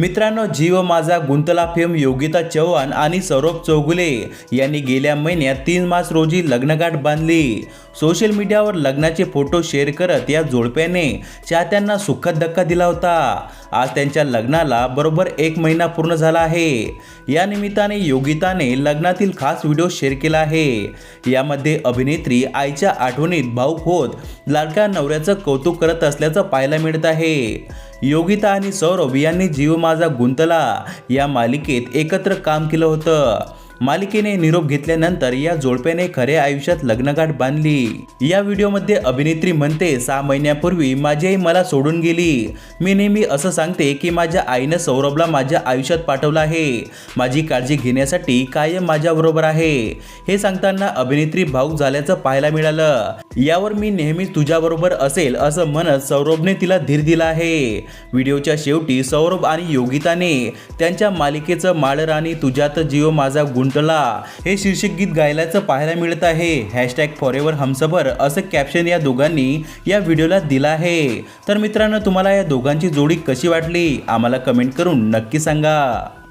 मित्रांनो जीव माझा गुंतला फेम योगिता चव्हाण आणि सौरभ चौगुले यांनी गेल्या महिन्यात तीन मार्च रोजी लग्नगाठ बांधली. सोशल मीडियावर लग्नाचे फोटो शेअर करत या जोडप्याने चाहत्यांना सुखद धक्का दिला होता. आज त्यांच्या लग्नाला बरोबर एक महिना पूर्ण झाला आहे. या निमित्ताने योगिताने लग्नातील खास व्हिडिओ शेअर केला आहे. यामध्ये अभिनेत्री आईच्या आठवणीत भाऊक होत लाडक्या नवऱ्याचं कौतुक करत असल्याचं पाहायला मिळत आहे. योगिता आणि सौरभ यांनी जीव माझा गुंतला. या मालिकेत एकत्र काम केलं होतं. मालिकेने निरोप घेतल्यानंतर या जोडप्याने खऱ्या आयुष्यात लग्नगाठ बांधली. या व्हिडिओमध्ये अभिनेत्री म्हणते सहा महिन्यापूर्वी माझी आई मला सोडून गेली. मी नेहमी असं सांगते की माझ्या आईनं सौरभला माझ्या आयुष्यात पाठवलं आहे. माझी काळजी घेण्यासाठी कायम माझ्याबरोबर आहे. हे सांगताना अभिनेत्री भाऊक झाल्याचं पाहायला मिळालं. यावर मी नेहमी तुझ्याबरोबर असेल असं म्हणत सौरभने तिला धीर दिला आहे. व्हिडिओच्या शेवटी सौरभ आणि योगिताने त्यांच्या मालिकेचं माळराणी तुझ्यात जीव माझा गुंतला हे शीर्षक गीत गायल्याचं पाहायला मिळत आहे. हॅशटॅग फॉर एव्हर हमसफर असं कॅप्शन या दोघांनी या व्हिडिओला दिला आहे. तर मित्रांनो तुम्हाला या दोघांची जोडी कशी वाटली? आम्हाला कमेंट करून नक्की सांगा.